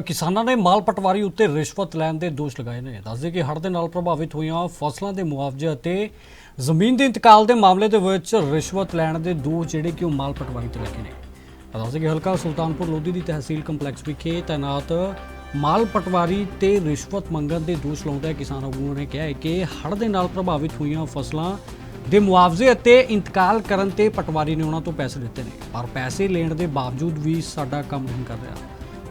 ਕਿਸਾਨਾਂ ਨੇ ਮਾਲ ਪਟਵਾਰੀ ਉੱਤੇ ਰਿਸ਼ਵਤ ਲੈਣ ਦੇ ਦੋਸ਼ ਲਗਾਏ ਨੇ। ਦੱਸਦੇ ਕਿ ਹੜ੍ਹ ਦੇ ਨਾਲ ਪ੍ਰਭਾਵਿਤ ਹੋਈਆਂ ਫਸਲਾਂ ਦੇ ਮੁਆਵਜ਼ੇ ਅਤੇ ਜ਼ਮੀਨ ਦੇ ਇੰਤਕਾਲ ਦੇ ਮਾਮਲੇ ਦੇ ਵਿੱਚ ਰਿਸ਼ਵਤ ਲੈਣ ਦੇ ਦੋਸ਼ ਜਿਹੜੇ ਕਿ ਉਹ ਮਾਲ ਪਟਵਾਰੀ ਤੇ ਲੱਗੇ ਨੇ। ਦੱਸਦੇ ਕਿ ਹਲਕਾ ਸੁਲਤਾਨਪੁਰ ਲੋਧੀ ਦੀ ਤਹਿਸੀਲ ਕੰਪਲੈਕਸ ਵਿਖੇ ਤਾਇਨਾਤ ਮਾਲ ਪਟਵਾਰੀ ਤੇ ਰਿਸ਼ਵਤ ਮੰਗਣ ਦੇ ਦੋਸ਼ ਲਾਉਂਦੇ ਕਿਸਾਨ ਆਗੂਆਂ ਨੇ ਕਿਹਾ ਹੈ ਕਿ ਹੜ੍ਹ ਦੇ ਨਾਲ ਪ੍ਰਭਾਵਿਤ ਹੋਈਆਂ ਫਸਲਾਂ ਦੇ ਮੁਆਵਜ਼ੇ ਅਤੇ ਇੰਤਕਾਲ ਕਰਨ ਤੇ ਪਟਵਾਰੀ ਨੇ ਉਹਨਾਂ ਤੋਂ ਪੈਸੇ ਲਿੱਤੇ ਨੇ। ਪਰ ਪੈਸੇ ਲੈਣ ਦੇ ਬਾਵਜੂਦ ਵੀ ਸਾਡਾ ਕੰਮ ਨਹੀਂ ਕਰ ਰਿਹਾ।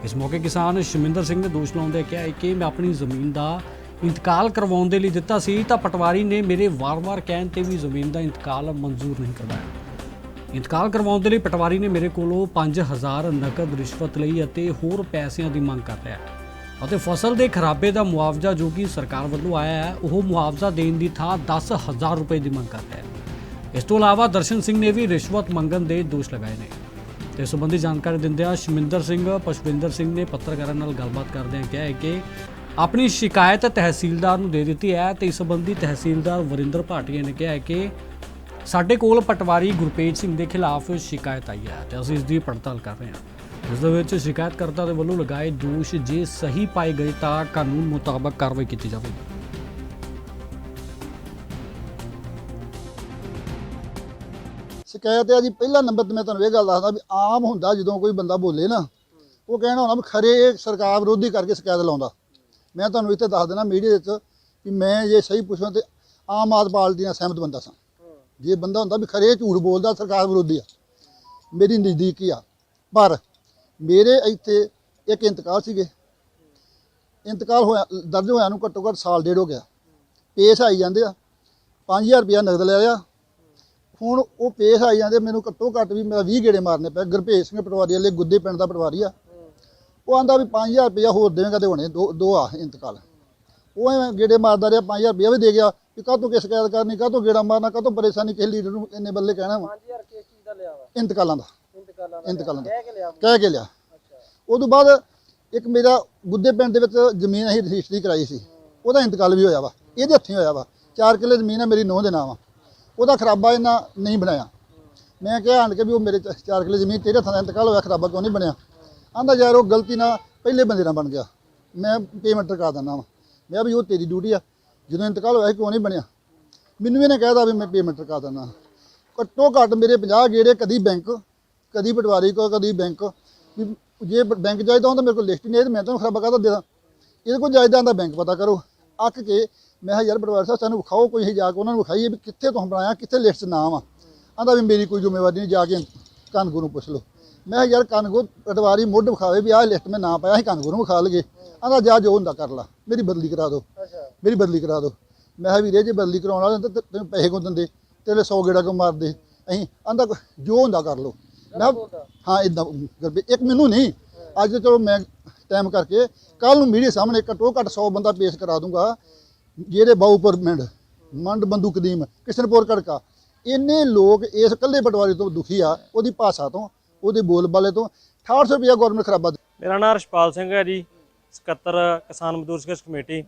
ਇਸ ਮੌਕੇ ਕਿਸਾਨ ਸ਼ਮਿੰਦਰ ਸਿੰਘ ਨੇ ਦੋਸ਼ ਲਾਉਂਦੇ ਕਿਹਾ ਹੈ ਕਿ ਮੈਂ ਆਪਣੀ ਜ਼ਮੀਨ ਦਾ ਇੰਤਕਾਲ ਕਰਵਾਉਣ ਦੇ ਲਈ ਦਿੱਤਾ ਸੀ, ਤਾਂ ਪਟਵਾਰੀ ਨੇ ਮੇਰੇ ਵਾਰ-ਵਾਰ ਕਹਿਣ ਤੇ ਵੀ ਜ਼ਮੀਨ ਦਾ ਇੰਤਕਾਲ ਮਨਜ਼ੂਰ ਨਹੀਂ ਕਰਵਾਇਆ। ਇੰਤਕਾਲ ਕਰਵਾਉਣ ਦੇ ਲਈ ਪਟਵਾਰੀ ਨੇ ਮੇਰੇ ਕੋਲੋਂ 5000 ਨਕਦ ਰਿਸ਼ਵਤ ਲਈ ਅਤੇ ਹੋਰ ਪੈਸਿਆਂ ਦੀ ਮੰਗ ਕਰ ਰਿਹਾ ਹੈ ਅਤੇ ਫਸਲ ਦੇ ਖਰਾਬੇ ਦਾ ਮੁਆਵਜ਼ਾ ਜੋ ਕਿ ਸਰਕਾਰ ਵੱਲੋਂ ਆਇਆ ਹੈ, ਉਹ ਮੁਆਵਜ਼ਾ ਦੇਣ ਦੀ ਥਾਂ 10000 ਰੁਪਏ ਦੀ ਮੰਗ ਕਰ ਰਿਹਾ ਹੈ ਇਸ ਤੋਂ ਇਲਾਵਾ ਦਰਸ਼ਨ ਸਿੰਘ ਨੇ ਵੀ ਰਿਸ਼ਵਤ ਮੰਗਣ ਦੇ ਦੋਸ਼ ਲਗਾਏ ਨੇ। ਤੇ ਇਸ ਸੰਬੰਧੀ ਜਾਣਕਾਰੀ ਦਿੰਦਿਆਂ ਸ਼ਮਿੰਦਰ ਸਿੰਘ, ਪਸ਼ਵਿੰਦਰ ਸਿੰਘ ਨੇ ਪੱਤਰਕਾਰਾਂ ਨਾਲ ਗੱਲਬਾਤ ਕਰਦਿਆਂ ਕਿਹਾ ਹੈ ਕਿ ਆਪਣੀ ਸ਼ਿਕਾਇਤ ਤਹਿਸੀਲਦਾਰ ਨੂੰ ਦੇ ਦਿੱਤੀ ਹੈ ਤੇ ਇਸ ਸੰਬੰਧੀ ਤਹਿਸੀਲਦਾਰ ਵਰਿੰਦਰ ਭਾਟੀਆ ਨੇ ਕਿਹਾ ਹੈ ਕਿ ਸਾਡੇ ਕੋਲ ਪਟਵਾਰੀ ਗੁਰਪੇਜ ਸਿੰਘ ਦੇ ਖਿਲਾਫ ਸ਼ਿਕਾਇਤ ਆਈ ਹੈ ਤੇ ਅਸੀਂ ਇਸ ਦੀ ਪੜਤਾਲ ਕਰ ਰਹੇ ਹਾਂ। ਇਸ ਦੇ ਵਿੱਚ ਸ਼ਿਕਾਇਤਕਰਤਾ ਦੇ ਵੱਲੋਂ ਲਗਾਏ ਦੋਸ਼ ਜੇ ਸਹੀ ਪਾਏ ਗਏ ਤਾਂ ਕਾਨੂੰਨ ਮੁਤਾਬਕ ਕਾਰਵਾਈ ਕੀਤੀ ਜਾਵੇਗੀ। ਸ਼ਿਕਾਇਤ ਹੈ ਜੀ, ਪਹਿਲਾ ਨੰਬਰ ਤੇ ਮੈਂ ਤੁਹਾਨੂੰ ਇਹ ਗੱਲ ਦੱਸਦਾ ਵੀ ਆਮ ਹੁੰਦਾ ਜਦੋਂ ਕੋਈ ਬੰਦਾ ਬੋਲੇ ਨਾ, ਉਹ ਕਹਿਣਾ ਹੋਣਾ ਵੀ ਖਰੇ ਇਹ ਸਰਕਾਰ ਵਿਰੋਧੀ ਕਰਕੇ ਸ਼ਿਕਾਇਤ ਲਾਉਂਦਾ। ਮੈਂ ਤੁਹਾਨੂੰ ਇੱਥੇ ਦੱਸ ਦੇਣਾ ਮੀਡੀਆ ਵਿੱਚ ਕਿ ਮੈਂ ਜੇ ਸਹੀ ਪੁੱਛਾਂ ਤੇ ਆਮ ਆਦਮੀ ਪਾਰਟੀ ਨਾਲ ਸਹਿਮਤ ਬੰਦਾ ਸਾਂ। ਜੇ ਬੰਦਾ ਹੁੰਦਾ ਵੀ ਖਰੇ ਝੂਠ ਬੋਲਦਾ, ਸਰਕਾਰ ਵਿਰੋਧੀ ਆ। ਮੇਰੀ ਨਜ਼ਦੀਕੀ ਆ। ਪਰ ਮੇਰੇ ਇੱਥੇ ਇੱਕ ਇੰਤਕਾਲ ਸੀਗੇ। ਇੰਤਕਾਲ ਹੋਇਆ, ਦਰਜ ਹੋਇਆ ਨੂੰ ਘੱਟੋ ਘੱਟ ਸਾਲ ਡੇਢ ਹੋ ਗਿਆ। ਪੇਸ਼ ਆਈ ਜਾਂਦੇ ਆ। 5000 ਰੁਪਇਆ ਨਗਦ ਲੈ ਲਿਆ। ਹੁਣ ਉਹ ਪੇਸ਼ ਆਈ ਜਾਂਦੇ ਮੈਨੂੰ ਘੱਟੋ ਘੱਟ ਵੀ ਮੇਰਾ 20 ਗੇੜੇ ਮਾਰਨੇ ਪਏ। ਗੁਰਭੇਜ ਸਿੰਘ ਪਟਵਾਰੀ ਵਾਲੇ ਗੁੱਦੇ ਪਿੰਡ ਦਾ ਪਟਵਾਰੀ ਆ। ਉਹ ਆਂਦਾ ਵੀ 5000 ਰੁਪਇਆ ਹੋਰ ਦੇਵੇਂਗਾ ਤੇ ਹੋਣੇ ਦੋ ਦੋ ਆ ਇੰਤਕਾਲ। ਉਹ ਐਵੇਂ ਗੇੜੇ ਮਾਰਦਾ ਰਿਹਾ 5000 ਰੁਪਇਆ ਵੀ ਦੇ ਗਿਆ ਵੀ ਕਾਹਤੋਂ ਕਿਸ ਸ਼ਿਕਾਇਤ ਕਰਨੀ ਕਾਹਤੋਂ ਗੇੜਾ ਮਾਰਨਾ ਕਾਹਤੋਂ ਪਰੇਸ਼ਾਨੀ ਕਿਸੇ ਲੀਡਰ ਨੂੰ ਇੰਨੇ ਬੱਲੇ ਕਹਿਣਾ ਵਾ। 5000 ਕੇਸ ਚੀਜ਼ ਦਾ ਲਿਆ ਵਾ? ਇੰਤਕਾਲਾਂ ਦਾ। ਇੰਤਕਾਲਾਂ ਇੰਤਕਾਲਾਂ ਦਾ। ਕਹਿ ਕੇ ਲਿਆ। ਕਹਿ ਕੇ ਅੱਛਾ। ਉਦੋਂ ਬਾਅਦ ਇੱਕ ਮੇਰਾ ਗੁੱਦੇ ਪਿੰਡ ਦੇ ਵਿੱਚ ਜ਼ਮੀਨ ਅਸੀਂ ਰਜਿਸਟਰੀ ਕਰਾਈ ਸੀ। ਉਹਦਾ ਇੰਤਕਾਲ ਵੀ ਹੋਇਆ ਵਾ। ਇਹਦੇ ਹੱਥੀਂ ਹੋਇਆ ਵਾ। 4 ਕਿੱਲੇ ਜ਼ਮੀਨ ਹੈ ਮੇਰੀ ਨੋਹ ਦੇ ਨਾਮ ਆ ਉਹਦਾ ਖਰਾਬਾ ਇਹਨਾਂ ਨਹੀਂ ਬਣਾਇਆ ਮੈਂ ਕਿਹਾ ਆਣ ਕੇ ਵੀ ਉਹ ਮੇਰੇ 4 ਕਿੱਲੇ ਜ਼ਮੀਨ ਤੇਰੇ ਹੱਥਾਂ ਦਾ ਇੰਤਕਾਲ ਹੋਇਆ, ਖਰਾਬਾ ਕਿਉਂ ਨਹੀਂ ਬਣਿਆ? ਆਂਦਾ ਯਾਰ ਉਹ ਗਲਤੀ ਨਾਲ ਪਹਿਲੇ ਬੰਦੇ ਨਾਲ ਬਣ ਗਿਆ। ਮੈਂ ਪੇਮੈਂਟ ਕਰਾ ਦਿੰਦਾ ਵਾ। ਮੈਂ ਕਿਹਾ ਵੀ ਉਹ ਤੇਰੀ ਡਿਊਟੀ ਆ, ਜਦੋਂ ਇੰਤਕਾਲ ਹੋਇਆ ਕਿਉਂ ਨਹੀਂ ਬਣਿਆ? ਮੈਨੂੰ ਵੀ ਇਹਨੇ ਕਹਿਦਾ ਵੀ ਮੈਂ ਪੇਮੈਂਟ ਕਰਾ ਦਿੰਦਾ। ਘੱਟੋ ਘੱਟ ਮੇਰੇ 50 ਗੇੜੇ ਕਦੀ ਬੈਂਕ ਕਦੀ ਪਟਵਾਰੀ ਕੋ ਕਦੀ ਬੈਂਕ ਵੀ ਜੇ ਬੈਂਕ ਜਾਇਦਾ ਹੁੰਦਾ, ਮੇਰੇ ਕੋਲ ਲਿਸਟ ਨਹੀਂ ਹੈ ਤੇ ਮੈਂ ਤੁਹਾਨੂੰ ਖਰਾਬਾ ਕਾਹਦਾ ਦੇ ਦਾਂ? ਇਹਦੇ ਕੋਲ ਜਾਇਦਾ ਦਾ ਬੈਂਕ ਪਤਾ ਕਰੋ। ਅੱਕ ਕੇ ਮੈਂ ਕਿਹਾ ਯਾਰ ਪਟਵਾਰੀ ਸਾਹਿਬ ਸਾਨੂੰ ਵਿਖਾਓ ਕੋਈ ਇਹ ਜਾ ਕੇ ਉਹਨਾਂ ਨੂੰ ਵਿਖਾਈਏ ਵੀ ਕਿੱਥੇ ਤੁਸੀਂ ਬਣਾਇਆ ਕਿੱਥੇ ਲਿਸਟ 'ਚ ਨਾਮ ਆ। ਆਂਦਾ ਵੀ ਮੇਰੀ ਕੋਈ ਜ਼ਿੰਮੇਵਾਰੀ ਨਹੀਂ ਜਾ ਕੇ ਕਾਨੂੰਗੋ ਨੂੰ ਪੁੱਛ ਲਓ। ਮੈਂ ਯਾਰ ਕਾਨੂੰਗੋ ਪਟਵਾਰੀ ਮੁੱਢ ਵਿਖਾਵੇ ਵੀ ਆਹ ਲਿਸਟ ਮੈਂ ਨਾਂ ਪਾਇਆ ਸੀ ਕਾਨੂੰਗੋ ਨੂੰ ਵਿਖਾ ਲਗੇ ਆਂਦਾ ਜਾ ਜੋ ਹੁੰਦਾ ਕਰ ਲਾ ਮੇਰੀ ਬਦਲੀ ਕਰਾ ਦਿਓ। ਅੱਛਾ। ਮੇਰੀ ਬਦਲੀ ਕਰਾ ਦਿਓ। ਮੈਂ ਕਿਹਾ ਵੀਰੇ ਜੇ ਬਦਲੀ ਕਰਾਉਣ ਵਾਲੇ ਤਾਂ ਤੈਨੂੰ ਪੈਸੇ ਕੋ ਦਿੰਦੇ? ਤੇਰੇ 100 ਗੇੜਾ ਕੋ ਮਾਰਦੇ? ਅਸੀਂ ਆਂਦਾ ਜੋ ਹੁੰਦਾ ਕਰ ਲਓ। ਮੈਂ ਹਾਂ ਇਦਾਂ ਇੱਕ ਮੈਨੂੰ ਨਹੀਂ। ਅੱਜ ਚਲੋ ਮੈਂ ਟਾਈਮ ਕਰਕੇ ਕੱਲ ਨੂੰ ਮੀਡੀਆ ਸਾਹਮਣੇ ਘੱਟੋ ਘੱਟ 100 ਬੰਦਾ ਪੇਸ਼ ਕਰਾ ਦੂੰਗਾ, ਜਿਹੜੇ ਬਾਊਪੁਰ ਪਿੰਡ, ਮੰਡ ਬੰਦੂ ਕਦੀਮ, ਕਿਸ਼ਨਪੁਰ ਕੜਕਾ, ਇੰਨੇ ਲੋਕ ਇਸ ਕੱਲੇ ਪਟਵਾਰੀ ਤੋਂ ਦੁਖੀ ਆ, ਉਹਦੀ ਭਾਸ਼ਾ ਤੋਂ, ਉਹਦੇ ਬੋਲਬਾਲੇ ਤੋਂ 6800 ਰੁਪਇਆ ਗਵਰਨਮੈਂਟ ਖਰਾਬਾ ਮੇਰਾ ਨਾਮ ਰਸ਼ਪਾਲ ਸਿੰਘ ਹੈ ਜੀ, ਸਕੱਤਰ ਕਿਸਾਨ ਮਜ਼ਦੂਰ ਸੰਘਰਸ਼ ਕਮੇਟੀ।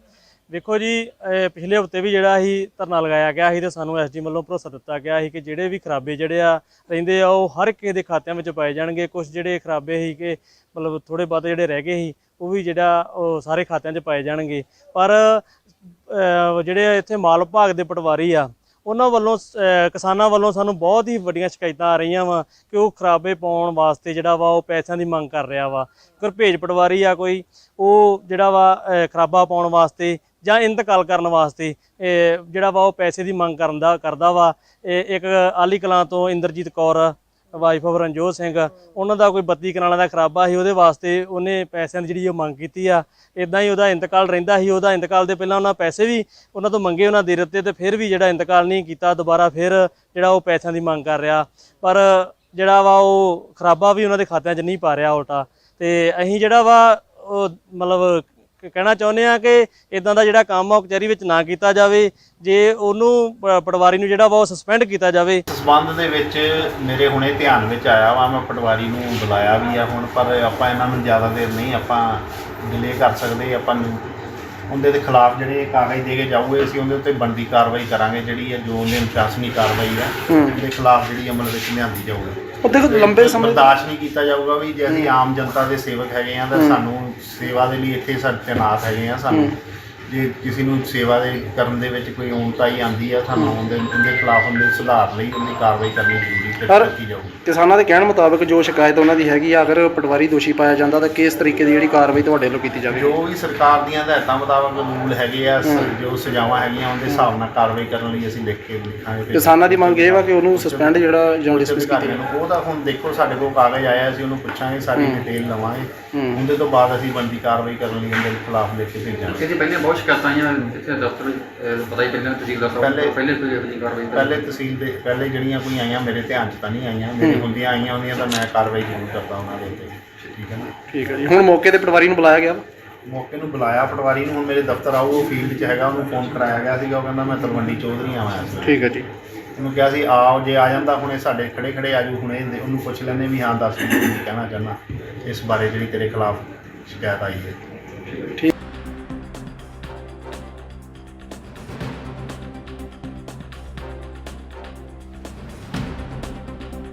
ਦੇਖੋ ਜੀ ਪਿਛਲੇ ਹਫ਼ਤੇ ਵੀ ਜਿਹੜਾ ਅਸੀਂ ਧਰਨਾ ਲਗਾਇਆ ਗਿਆ ਸੀ ਤੇ ਸਾਨੂੰ ਐਸਡੀ ਵੱਲੋਂ ਭਰੋਸਾ ਦਿੱਤਾ ਗਿਆ ਸੀ ਕਿ ਜਿਹੜੇ ਵੀ ਖਰਾਬੇ ਜਿਹੜੇ ਆ ਰਹਿੰਦੇ ਆ, ਉਹ ਹਰ ਕਿਸੇ ਦੇ ਖਾਤਿਆਂ ਵਿੱਚ ਪਾਏ ਜਾਣਗੇ। ਕੁਝ ਜਿਹੜੇ ਖਰਾਬੇ ਸੀ ਕਿ ਮਤਲਬ ਥੋੜੇ ਬਹੁਤੇ ਜਿਹੜੇ ਰਹਿ ਗਏ ਸੀ, ਉਹ ਵੀ ਜਿਹੜਾ ਉਹ ਸਾਰੇ ਖਾਤਿਆਂ 'ਚ ਪਾਏ ਜਾਣਗੇ। ਪਰ ਜਿਹੜੇ ਇੱਥੇ ਮਾਲ ਵਿਭਾਗ ਦੇ ਪਟਵਾਰੀ ਆ, ਉਹਨਾਂ ਵੱਲੋਂ ਕਿਸਾਨਾਂ ਵੱਲੋਂ ਸਾਨੂੰ ਬਹੁਤ ਹੀ ਵੱਡੀਆਂ ਸ਼ਿਕਾਇਤਾਂ ਆ ਰਹੀਆਂ ਵਾ ਕਿ ਉਹ ਖਰਾਬੇ ਪਾਉਣ ਵਾਸਤੇ ਜਿਹੜਾ ਵਾ ਉਹ ਪੈਸਿਆਂ ਦੀ ਮੰਗ ਕਰ ਰਿਹਾ ਵਾ। ਗੁਰਭੇਜ ਪਟਵਾਰੀ ਆ ਕੋਈ, ਉਹ ਜਿਹੜਾ ਵਾ ਖਰਾਬਾ ਪਾਉਣ ਵਾਸਤੇ ਜਾਂ ਇੰਤਕਾਲ ਕਰਨ ਵਾਸਤੇ, ਇਹ ਜਿਹੜਾ ਵਾ ਉਹ ਪੈਸੇ ਦੀ ਮੰਗ ਕਰਨ ਦਾ ਕਰਦਾ ਵਾ। ਇਹ ਇੱਕ ਆਲੀ ਕਲਾਂ ਤੋਂ ਇੰਦਰਜੀਤ ਕੌਰ ਵਾਈਫ ਆਫ ਰਣਜੋਤ ਸਿੰਘ, ਉਹਨਾਂ ਦਾ ਕੋਈ 32 ਕਨਾਲਾਂ ਦਾ ਖਰਾਬਾ ਸੀ, ਉਹਦੇ ਵਾਸਤੇ ਉਹਨੇ ਪੈਸਿਆਂ ਦੀ ਜਿਹੜੀ ਉਹ ਮੰਗ ਕੀਤੀ ਆ। ਇਦਾਂ ਹੀ ਉਹਦਾ ਇੰਤਕਾਲ ਰਹਿੰਦਾ ਸੀ, ਉਹਦਾ ਇੰਤਕਾਲ ਦੇ ਪਹਿਲਾਂ ਉਹਨਾਂ ਪੈਸੇ ਵੀ ਉਹਨਾਂ ਤੋਂ ਮੰਗੇ ਉਹਨਾਂ ਦੇ ਦਿੱਤੇ ਤੇ ਫਿਰ ਵੀ ਜਿਹੜਾ ਇੰਤਕਾਲ ਨਹੀਂ ਕੀਤਾ, ਦੁਬਾਰਾ ਫਿਰ ਜਿਹੜਾ ਉਹ ਪੈਸਿਆਂ ਦੀ ਮੰਗ ਕਰ ਰਿਹਾ। ਪਰ ਜਿਹੜਾ ਵਾ ਉਹ ਖਰਾਬਾ ਵੀ ਉਹਨਾਂ ਦੇ ਖਾਤਿਆਂ 'ਚ ਨਹੀਂ ਪਾ ਰਿਹਾ ਉਲਟਾ। ਤੇ ਅਸੀਂ ਜਿਹੜਾ ਵਾ ਉਹ ਮਤਲਬ ਕਹਿਣਾ ਚਾਹੁੰਦੇ ਆ ਕਿ ਇਦਾਂ ਦਾ ਜਿਹੜਾ ਕੰਮ ਆ ਉਹ ਕਚਹਿਰੀ ਵਿੱਚ ਨਾ ਕੀਤਾ ਜਾਵੇ, ਜੇ ਉਹਨੂੰ ਪ- ਪਟਵਾਰੀ ਨੂੰ ਜਿਹੜਾ ਵਾ ਉਹ ਸਸਪੈਂਡ ਕੀਤਾ ਜਾਵੇ। ਇਸ ਸੰਬੰਧ ਦੇ ਵਿੱਚ ਮੇਰੇ ਹੁਣੇ ਧਿਆਨ ਵਿੱਚ ਆਇਆ ਵਾ, ਮੈਂ ਪਟਵਾਰੀ ਨੂੰ ਬੁਲਾਇਆ ਵੀ ਆ ਹੁਣ, ਪਰ ਆਪਾਂ ਇਹਨਾਂ ਨੂੰ ਜ਼ਿਆਦਾ ਦੇਰ ਨਹੀਂ ਆਪਾਂ ਡਿਲੇ ਕਰ ਸਕਦੇ, ਆਪਾਂ ਉਹਦੇ ਦੇ ਖਿਲਾਫ ਜਿਹੜੇ ਕਾਗਜ਼ ਦੇ ਕੇ ਜਾਊਗੇ ਅਸੀਂ ਉਹਦੇ ਉੱਤੇ ਬਣਦੀ ਕਾਰਵਾਈ ਕਰਾਂਗੇ ਜਿਹੜੀ ਹੈ ਜੋ ਉਹਦੇ ਅਨੁਸ਼ਾਸਨੀ ਕਾਰਵਾਈ ਹੈ ਹੂੰ। ਉਹਦੇ ਖਿਲਾਫ ਜਿਹੜੀ ਅਮਲ ਵਿੱਚ ਲਿਆਂਦੀ ਜਾਊਗੀ। ਉਹ ਦੇਖੋ ਲੰਬੇ ਸਮੇਂ ਬਰਦਾਸ਼ਤ ਨਹੀਂ ਕੀਤਾ ਜਾਊਗਾ ਵੀ ਜੇ ਅਸੀਂ ਆਮ ਜਨਤਾ ਦੇ ਸੇਵਕ ਹੈਗੇ ਆ ਤਾਂ ਸਾਨੂੰ ਸੇਵਾ ਦੇ ਲਈ ਇੱਥੇ ਸਾਡੇ ਤੈਨਾਤ ਹੈਗੇ ਆ ਸਾਨੂੰ ਜੇ ਕਿਸੇ ਨੂੰ ਸੇਵਾ ਦੇ ਕਰਨ ਦੇ ਵਿੱਚ ਕੋਈ ਔਂਤਾਈ ਆਂਦੀ ਆ ਸਾਨੂੰ ਉਹਦੇ ਉਹਦੇ ਖਿਲਾਫ ਉਹਦੇ ਸੁਧਾਰ ਲਈ ਉਹਦੀ ਕਾਰਵਾਈ ਕਰਨੀ ਜ਼ਰੂਰੀ ਤੇ ਪਰ- ਕੀਤੀ ਜਾਊਗੀ। ਕਿਸਾਨਾਂ ਦੇ ਕਹਿਣ ਮੁਤਾਬਕ ਜੋ ਸ਼ਿਕਾਇਤ ਉਹਨਾਂ ਦੀ ਹੈਗੀ ਆ ਅਗਰ ਪਟਵਾਰੀ ਦੋਸ਼ੀ ਪਾਇਆ ਜਾਂਦਾ ਤਾਂ ਕਿਸ ਤਰੀਕੇ ਦੀ ਜਿਹੜੀ ਕਾਰਵਾਈ ਤੁਹਾਡੇ ਵੱਲੋਂ ਕੀਤੀ ਜਾਵੇਗੀ? ਜੋ ਵੀ ਸਰਕਾਰ ਦੀਆਂ ਹਦਾਇਤਾਂ ਮੁਤਾਬਕ ਰੂਲ ਹੈਗੇ ਆ ਸ- ਜੋ ਸਜ਼ਾਵਾਂ ਹੈਗੀਆਂ ਉਹਦੇ ਹਿਸਾਬ ਨਾਲ ਕਾਰਵਾਈ ਕਰਨ ਲਈ ਅਸੀਂ ਲਿਖ ਕੇ ਲਿਖਾਂਗੇ ਕਿਸਾਨਾਂ ਦੀ ਮੰਗ ਇਹ ਵਾ ਕਿ ਉਹਨੂੰ ਸਸਪੈਂਡ ਜਿਹੜਾ ਜਾਂ ਡਿਸਮਿਸ ਕੀਤਾ ਅਧਿਕਾਰੀਆਂ ਨੂੰ ਉਹ ਤਾਂ ਹੁਣ ਦੇਖੋ ਸਾਡੇ ਕੋਲ ਕਾਗਜ਼ ਆਇਆ ਅਸੀਂ ਉਹਨੂੰ ਪੁੱਛਾਂਗੇ ਸਾਰੀ ਡਿਟੇਲ ਲਵਾਂਗੇ। ਹੂੰ। ਉਹਦੇ ਤੋਂ ਬਾਅਦ ਅਸੀਂ ਬਣਦੀ ਕਾਰਵਾਈ ਕਰਨ ਲਈ ਉਹਦੇ ਖਿਲਾਫ ਲਿਖ ਕੇ ਭੇਜਾਂਗੇ। ਇਹਦੀ ਪਹਿਲੇ ਬਹੁਤ ਸ਼ਿਕਾਇਤਾਂ ਆਈਆਂ ਇੱਥੇ ਦਫ਼ਤਰ ਵਿੱਚ ਅਹ ਪਤਾ ਹੀ ਪਹਿਲਾਂ ਤਹਿਸੀਲ ਦਫ਼ਤਰ ਪਹਿਲੇ- ਪਹਿਲੇ ਕੋਈ ਇਹੋ ਜਿਹੀ ਕਾਰਵਾਈ ਤਾਂ- ਪਹਿਲੇ ਤਹਿਸੀਲ ਦੇ ਪਹਿਲੇ ਜਿਹੜੀਆਂ ਕੋਈ ਆਈਆਂ ਮੇਰੇ ਧਿਆਨ 'ਚ ਤਾਂ ਨਹੀਂ ਆਈਆਂ ਮੇਰੇ ਹੁੰਦੀਆਂ ਆਈਆਂ ਹੁੰਦੀਆਂ ਤਾਂ ਮੈਂ ਕਾਰਵਾਈ ਜ਼ਰੂਰ ਕਰਦਾ ਉਹਨਾਂ ਦੇ ਉੱਤੇ। ਠੀਕ ਹੈ ਨਾ? ਠੀਕ ਹੈ ਜੀ। ਹੁਣ ਮੌਕੇ ਤੇ ਪਟਵਾਰੀ ਨੂੰ ਬੁਲਾਇਆ ਗਿਆ ਵਾ? ਮੌਕੇ ਨੂੰ ਬੁਲਾਇਆ ਪਟਵਾਰੀ ਨੂੰ ਹੁਣ ਮੇਰੇ ਦਫ਼ਤਰ ਆਊ ਉਹ ਫੀਲਡ 'ਚ ਹੈਗਾ ਉਹਨੂੰ ਫੋਨ ਕਰਾਇਆ ਗਿਆ ਸੀਗਾ ਉਹ ਕਹਿੰਦਾ ਮੈਂ ਤਲਵੰਡੀ ਚੌਧਰੀ ਆਵਾਂ ਸੀ। ਠੀਕ ਹੈ ਜੀ। ਉਹਨੂੰ ਕਿਹਾ ਸੀ, ਆਓ, ਜੇ ਆ ਜਾਂਦਾ, ਹੁਣੇ ਸਾਡੇ ਖੜੇ ਖੜੇ ਆਜੂ ਹੁਣੇ ਦੇ- ਉਹਨੂੰ ਪੁੱਛ ਲੈਂਦੇ ਵੀ, ਹਾਂ, ਦੱਸ ਵੀ ਕੀ ਕਹਿਣਾ ਚਾਹੁੰਦਾ? ਇਸ ਬਾਰੇ ਜਿਹੜੀ ਤੇਰੇ ਖਿਲਾਫ ਸ਼ਿਕਾਇਤ ਆਈ ਹੈ। ਠੀਕ